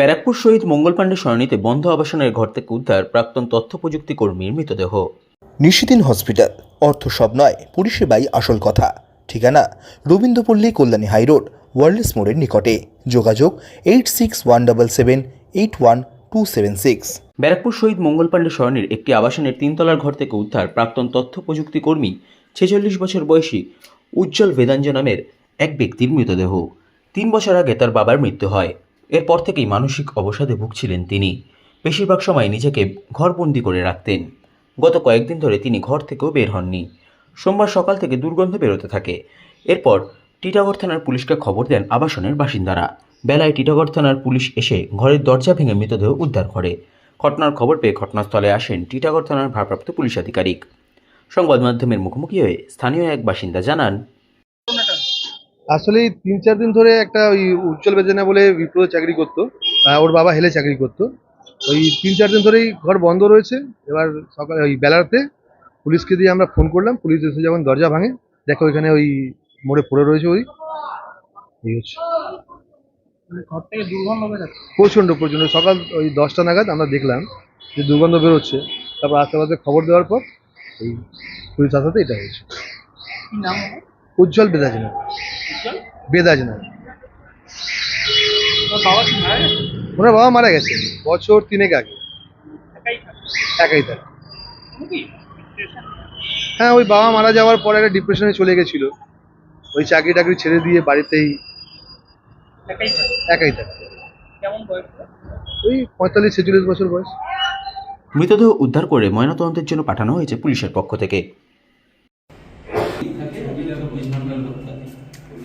ব্যারাকপুর শহীদ মঙ্গল পাণ্ডে সরণিতে বন্ধ আবাসনের ঘর থেকে উদ্ধার প্রাক্তন তথ্য প্রযুক্তি কর্মীর মৃতদেহ। নিশিদিন হসপিটাল। অর্থ সব নয় পরিষেবাই আসল কথা। ঠিকানা রবীন্দ্রপল্লী কল্যাণী হাইরোড ওয়ার্ল্ডস মোড়ের নিকটে। যোগাযোগ eight six one double seven eight one two seven six. Barrackpore শহীদ মঙ্গল পাণ্ডে সরণির একটি আবাসনের তিনতলার ঘর থেকে উদ্ধার প্রাক্তন তথ্য প্রযুক্তি কর্মী ছেচল্লিশ বছর বয়সী উজ্জ্বল বেদাঞ্জ নামের এক ব্যক্তির মৃতদেহ। তিন বছর আগে তার বাবার মৃত্যু হয়। এরপর থেকেই মানসিক অবসাদে ভুগছিলেন তিনি। বেশিরভাগ সময় নিজেকে ঘরবন্দি করে রাখতেন। গত কয়েকদিন ধরে তিনি ঘর থেকেও বের হননি। সোমবার সকাল থেকে দুর্গন্ধ বেরোতে থাকে। এরপর টিটাগড় থানার পুলিশকে খবর দেন আবাসনের বাসিন্দারা। বেলায় টিটাগড় থানার পুলিশ এসে ঘরের দরজা ভেঙে মৃতদেহ উদ্ধার করে। ঘটনার খবর পেয়ে ঘটনাস্থলে আসেন টিটাগড় থানার ভারপ্রাপ্ত পুলিশ আধিকারিক। সংবাদ মাধ্যমের মুখোমুখি হয়ে স্থানীয় এক বাসিন্দা জানান আসলে তিন চার দিন ধরে একটা ওই উজ্জ্বল বেজেনা বলে বিপ্রদ চাকরি করতো। ওর বাবা হেলে চাকরি করতো। ওই তিন চার দিন ধরেই ঘর বন্ধ রয়েছে। এবার সকালে ওই বেলাতে পুলিশকে দিয়ে আমরা ফোন করলাম। পুলিশ এসে যখন দরজা ভাঙে দেখো ওইখানে ওই মোড়ে পড়ে রয়েছে ওই। এই হচ্ছে। দুর্গন্ধ বেরোচ্ছে প্রচণ্ড প্রচণ্ড। সকাল ওই দশটা নাগাদ আমরা দেখলাম যে দুর্গন্ধ বেরোচ্ছে তারপর আশেপাশে খবর দেওয়ার পর এই পুলিশ আসাতে এটা হয়েছে। নাম? উজ্জ্বল বেদাজনা উজ্জ্বল? বেদাজনা ওনার বাবা মারা গেছে বছর তিনেক আগে। একাই থাকে? একাই থাকে। কোনো কি? Depression? হ্যাঁ ওই বাবা মারা যাওয়ার পরে একটা ডিপ্রেশনে চলে গেছিল। ওই চাকরি টাকরি ছেড়ে দিয়ে বাড়িতেই একাই থাকে? একাই থাকে। কেমন বয়স ওর? ওই পঁয়তাল্লিশ ছেচল্লিশ বছর বয়স। মৃতদেহ উদ্ধার করে ময়নাতদন্তের জন্য পাঠানো হয়েছে পুলিশের পক্ষ থেকে।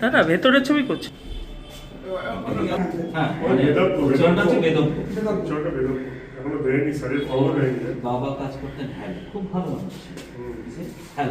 দাদা ভেতরের ছবি করছে। খবর হয়নি বাবা কাজ করতেন হ্যাঁ খুব ভালো। হ্যাঁ।